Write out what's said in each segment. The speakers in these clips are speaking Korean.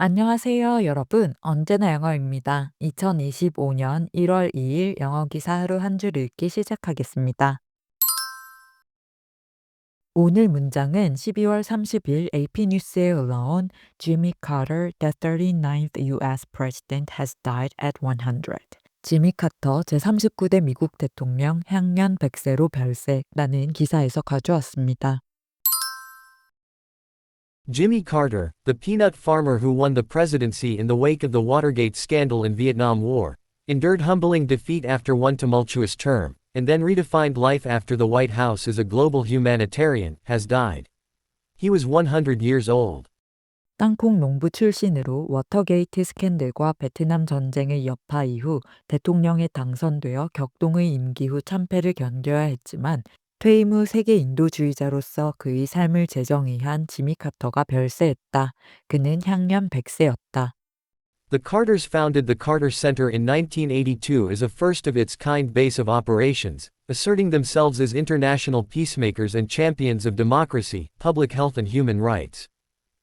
안녕하세요, 여러분. 언제나 영어입니다. 2025년 1월 2일 영어 기사 하루 한 줄 읽기 시작하겠습니다. 오늘 문장은 12월 30일 AP 뉴스에 올라온 Jimmy Carter, the 39th US president, has died at 100. 지미 카터 제39대 미국 대통령 향년 100세로 별세라는 기사에서 가져왔습니다. Jimmy Carter, the peanut farmer who won the presidency in the wake of the Watergate scandal in Vietnam War, endured humbling defeat after one tumultuous term, and then redefined life after the White House as a global humanitarian, has died. He was 100 years old. 땅콩 농부 출신으로 워터게이트 스캔들과 베트남 전쟁의 여파 이후 대통령에 당선되어 격동의 임기 후 참패를 견뎌야 했지만 퇴임 후 세계 인도주의자로서 그의 삶을 재정의한 지미 카터가 별세했다. 그는 향년 100세였다. The Carters founded the Carter Center in 1982 as a first of its kind base of operations, asserting themselves as international peacemakers and champions of democracy, public health, and human rights.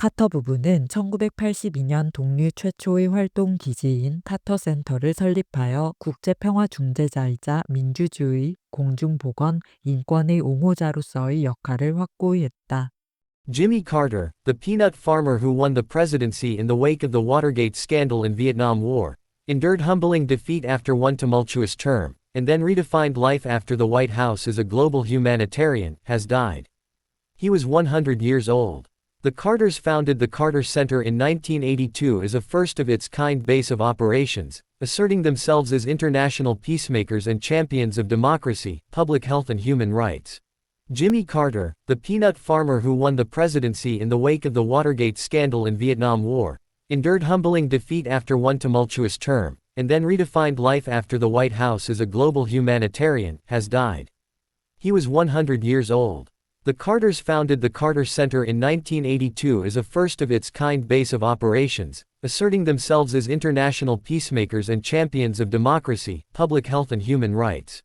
카터 부부는 1982년 독립 최초의 활동 기지인 카터 센터를 설립하여 국제 평화 중재자이자 민주주의, 공중 보건, 인권의 옹호자로서의 역할을 확고히 했다. Jimmy Carter, the peanut farmer who won the presidency in the wake of the Watergate scandal in Vietnam War, endured humbling defeat after one tumultuous term, and then redefined life after the White House as a global humanitarian, has died. He was 100 years old. The Carters founded the Carter Center in 1982 as a first of its kind base of operations, asserting themselves as international peacemakers and champions of democracy, public health, and human rights. Jimmy Carter, the peanut farmer who won the presidency in the wake of the Watergate scandal in Vietnam War, endured humbling defeat after one tumultuous term, and then redefined life after the White House as a global humanitarian, has died. He was 100 years old. The Carters founded the Carter Center in 1982 as a first of its kind base of operations, asserting themselves as international peacemakers and champions of democracy, public health, and human rights.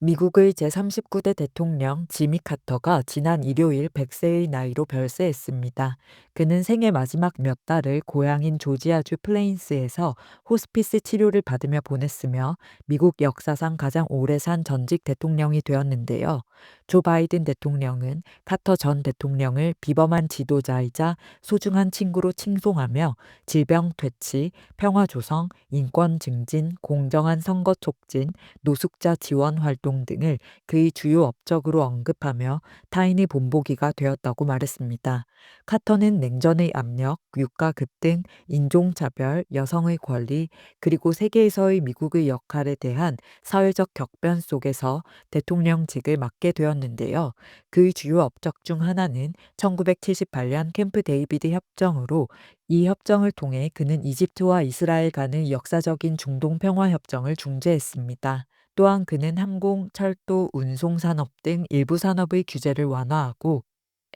미국의 제39대 대통령 지미 카터가 지난 일요일 100세의 나이로 별세했습니다. 그는 생애 마지막 몇 달을 고향인 조지아주 플레인스에서 호스피스 치료를 받으며 보냈으며 미국 역사상 가장 오래 산 전직 대통령이 되었는데요. 조 바이든 대통령은 카터 전 대통령을 비범한 지도자이자 소중한 친구로 칭송하며 질병 퇴치, 평화 조성, 인권 증진, 공정한 선거 촉진, 노숙자 지원 활동 등을 그의 주요 업적으로 언급하며 타인의 본보기가 되었다고 말했습니다. 카터는 냉전의 압력, 유가 급등, 인종차별, 여성의 권리, 그리고 세계에서의 미국의 역할에 대한 사회적 격변 속에서 대통령직을 맡게 되었 는데요. 그의 주요 업적 중 하나는 1978년 캠프 데이비드 협정으로 이 협정을 통해 그는 이집트와 이스라엘 간의 역사적인 중동 평화 협정을 중재했습니다. 또한 그는 항공, 철도, 운송 산업 등 일부 산업의 규제를 완화하고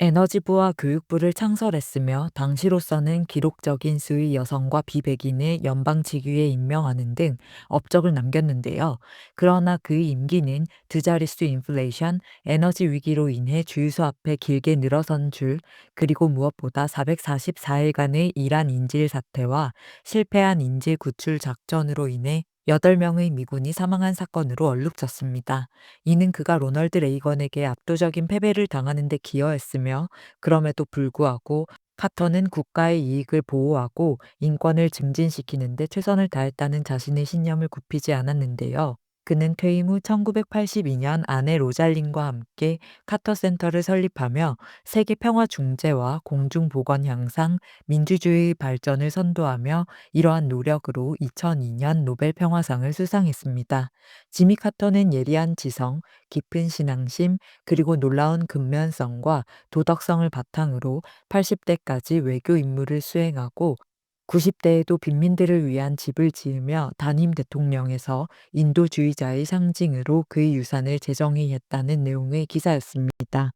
에너지부와 교육부를 창설했으며 당시로서는 기록적인 수의 여성과 비백인을 연방 직위에 임명하는 등 업적을 남겼는데요. 그러나 그의 임기는 두 자릿수 인플레이션, 에너지 위기로 인해 주유소 앞에 길게 늘어선 줄, 그리고 무엇보다 444일간의 이란 인질 사태와 실패한 인질 구출 작전으로 인해 8명의 미군이 사망한 사건으로 얼룩졌습니다. 이는 그가 로널드 레이건에게 압도적인 패배를 당하는 데 기여했으며 그럼에도 불구하고 카터는 국가의 이익을 보호하고 인권을 증진시키는 데 최선을 다했다는 자신의 신념을 굽히지 않았는데요. 그는 퇴임 후 1982년 아내 로잘린과 함께 카터 센터를 설립하며 세계 평화 중재와 공중 보건 향상, 민주주의 발전을 선도하며 이러한 노력으로 2002년 노벨 평화상을 수상했습니다. 지미 카터는 예리한 지성, 깊은 신앙심, 그리고 놀라운 근면성과 도덕성을 바탕으로 80대까지 외교 임무를 수행하고 90대에도 빈민들을 위한 집을 지으며 단임 대통령에서 인도주의자의 상징으로 그의 유산을 재정의했다는 내용의 기사였습니다.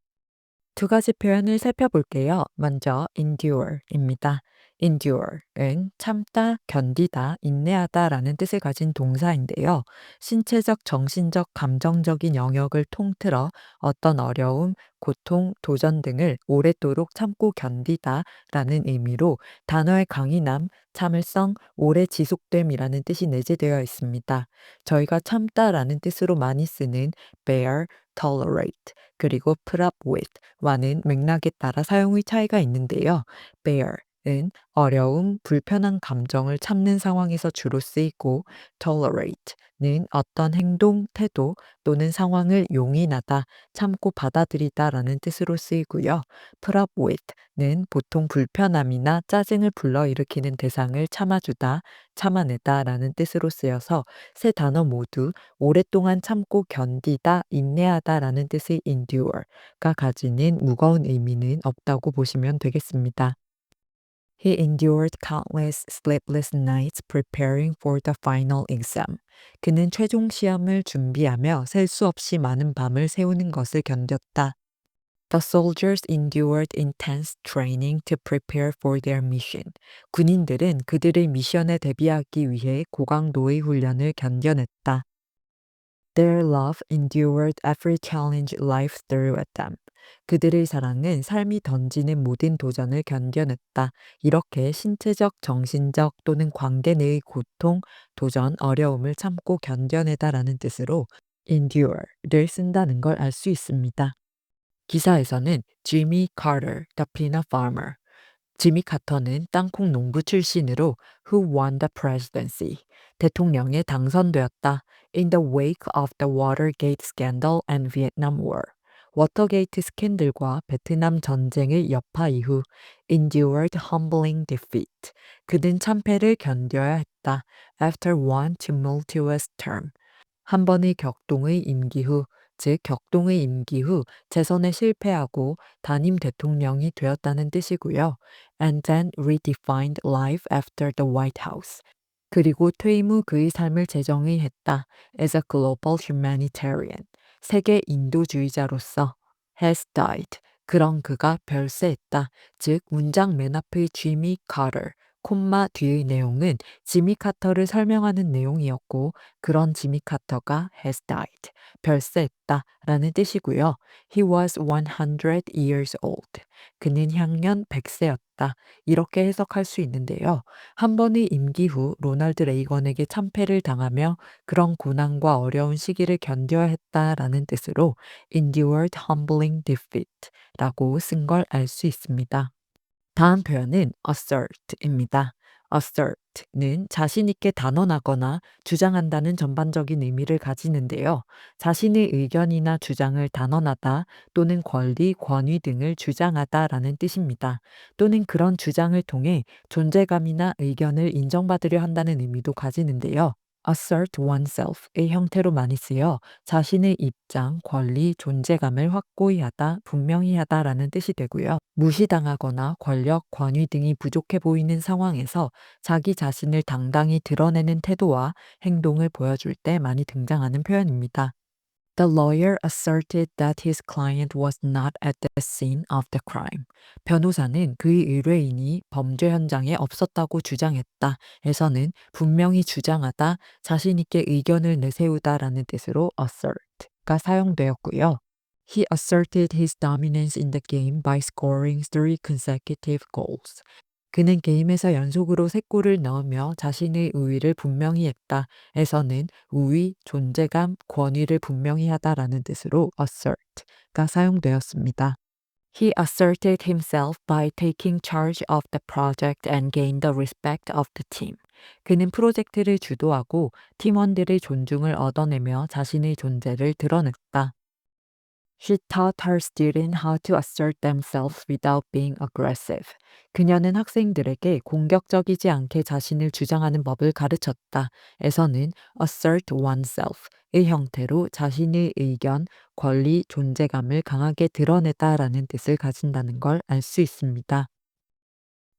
두 가지 표현을 살펴볼게요. 먼저 endure입니다. Endure은 참다, 견디다, 인내하다라는 뜻을 가진 동사인데요. 신체적, 정신적, 감정적인 영역을 통틀어 어떤 어려움, 고통, 도전 등을 오랫도록 참고 견디다라는 의미로 단어의 강인함, 참을성, 오래 지속됨이라는 뜻이 내재되어 있습니다. 저희가 참다라는 뜻으로 많이 쓰는 bear, tolerate, 그리고 put up with 와는 맥락에 따라 사용의 차이가 있는데요. bear 은 어려움, 불편한 감정을 참는 상황에서 주로 쓰이고 tolerate는 어떤 행동, 태도 또는 상황을 용인하다, 참고 받아들이다라는 뜻으로 쓰이고요. up with는 보통 불편함이나 짜증을 불러일으키는 대상을 참아주다, 참아내다라는 뜻으로 쓰여서 세 단어 모두 오랫동안 참고 견디다, 인내하다라는 뜻의 endure가 가지는 무거운 의미는 없다고 보시면 되겠습니다. He endured countless sleepless nights preparing for the final exam. 그는 최종 시험을 준비하며 셀 수 없이 많은 밤을 새우는 것을 견뎠다. The soldiers endured intense training to prepare for their mission. 군인들은 그들의 미션에 대비하기 위해 고강도의 훈련을 견뎌냈다. Their love endured every challenge life threw at them. 그들의 사랑은 삶이 던지는 모든 도전을 견뎌냈다. 이렇게 신체적, 정신적 또는 관계 내의 고통, 도전, 어려움을 참고 견뎌내다라는 뜻으로 endure를 쓴다는 걸 알 수 있습니다. 기사에서는 Carter, the peanut farmer, 지미 카터는 땅콩 농부 출신으로 who won the presidency, 대통령에 당선되었다. in the wake of the Watergate scandal and Vietnam War. 워터게이트 스캔들과 베트남 전쟁의 여파 이후 endured humbling defeat. 그는 참패를 견뎌야 했다. after one tumultuous term. 한 번의 격동의 임기 후, 즉 격동의 임기 후 재선에 실패하고 단임 대통령이 되었다는 뜻이고요. and then redefined life after the White House. 그리고 퇴임 후 그의 삶을 재정의했다. as a global humanitarian. 세계 인도주의자로서 has died. 그런 그가 별세했다. 즉 문장 맨 앞의 Jimmy Carter, 콤마 뒤의 내용은 지미 카터를 설명하는 내용이었고 그런 지미 카터가 has died, 별세했다 라는 뜻이고요. He was 100 years old. 그는 향년 100세였다. 이렇게 해석할 수 있는데요. 한 번의 임기 후 로널드 레이건에게 참패를 당하며 그런 고난과 어려운 시기를 견뎌야 했다라는 뜻으로 endured humbling defeat 라고 쓴 걸 알 수 있습니다. 다음 표현은 assert입니다. assert는 자신있게 단언하거나 주장한다는 전반적인 의미를 가지는데요. 자신의 의견이나 주장을 단언하다 또는 권리, 권위 등을 주장하다 라는 뜻입니다. 또는 그런 주장을 통해 존재감이나 의견을 인정받으려 한다는 의미도 가지는데요. Assert oneself의 형태로 많이 쓰여 자신의 입장, 권리, 존재감을 확고히 하다, 분명히 하다라는 뜻이 되고요. 무시당하거나 권력, 권위 등이 부족해 보이는 상황에서 자기 자신을 당당히 드러내는 태도와 행동을 보여줄 때 많이 등장하는 표현입니다. The lawyer asserted that his client was not at the scene of the crime. 변호사는 그의 의뢰인이 범죄 현장에 없었다고 주장했다. 에서는 분명히 주장하다, 자신있게 의견을 내세우다라는 뜻으로 assert가 사용되었고요. He asserted his dominance in the game by scoring three consecutive goals. 그는 게임에서 연속으로 3골을 넣으며 자신의 우위를 분명히 했다. 에서는 우위, 존재감, 권위를 분명히 하다라는 뜻으로 assert가 사용되었습니다. He asserted himself by taking charge of the project and gained the respect of the team. 그는 프로젝트를 주도하고 팀원들의 존중을 얻어내며 자신의 존재를 드러냈다. She taught her students how to assert themselves without being aggressive. 그녀는 학생들에게 공격적이지 않게 자신을 주장하는 법을 가르쳤다. 에서는 assert oneself의 형태로 자신의 의견, 권리, 존재감을 강하게 드러내다라는 뜻을 가진다는 걸 알 수 있습니다.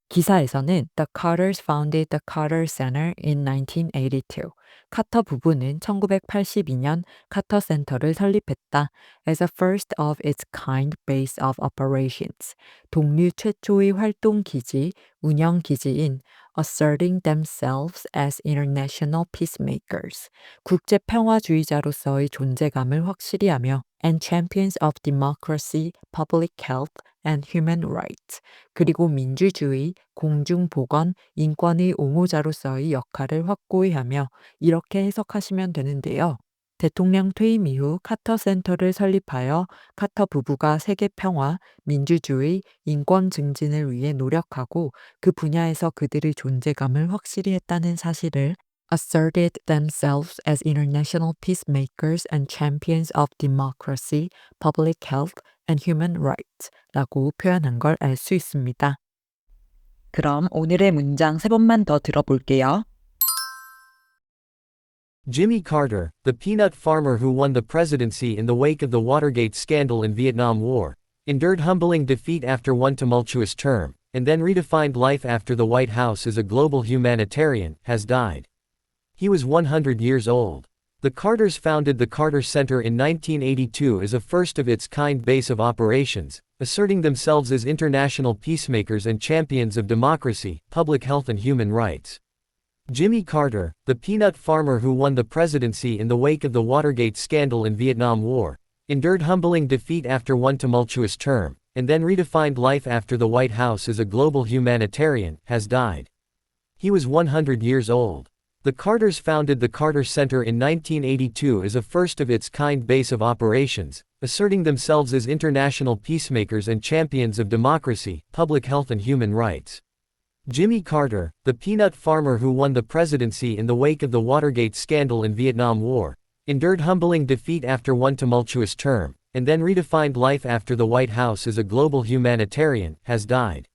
기사에서는 The Carters founded the Carter Center in 1982. 카터 부부는 1982년 카터 센터를 설립했다. As a first of its kind base of operations. 동류 최초의 활동 기지, 운영 기지인 asserting themselves as international peacemakers. 국제 평화주의자로서의 존재감을 확실히 하며 and champions of democracy, public health and human rights. 그리고 민주주의, 공중보건, 인권의 옹호자로서의 역할을 확고히 하며 이렇게 해석하시면 되는데요. 대통령 퇴임 이후 카터 센터를 설립하여 카터 부부가 세계 평화, 민주주의, 인권 증진을 위해 노력하고 그 분야에서 그들의 존재감을 확실히 했다는 사실을 asserted themselves as international peacemakers and champions of democracy, public health and human rights 라고 표현한 걸 알 수 있습니다. 그럼 오늘의 문장 세 번만 더 들어볼게요. Jimmy Carter, the peanut farmer who won the presidency in the wake of the Watergate scandal in Vietnam War, endured humbling defeat after one tumultuous term, and then redefined life after the White House as a global humanitarian, has died. He was 100 years old. The Carters founded the Carter Center in 1982 as a first of its kind base of operations, asserting themselves as international peacemakers and champions of democracy, public health, and human rights. Jimmy Carter, the peanut farmer who won the presidency in the wake of the Watergate scandal in Vietnam War, endured humbling defeat after one tumultuous term, and then redefined life after the White House as a global humanitarian, has died. He was 100 years old. The Carters founded the Carter Center in 1982 as a first of its kind base of operations, asserting themselves as international peacemakers and champions of democracy, public health, and human rights. Jimmy Carter, the peanut farmer who won the presidency in the wake of the Watergate scandal in Vietnam War, endured humbling defeat after one tumultuous term, and then redefined life after the White House as a global humanitarian, has died.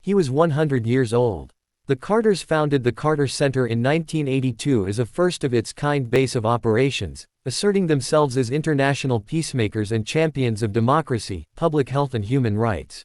He was 100 years old. The Carters founded the Carter Center in 1982 as a first of its kind base of operations, asserting themselves as international peacemakers and champions of democracy, public health, and human rights.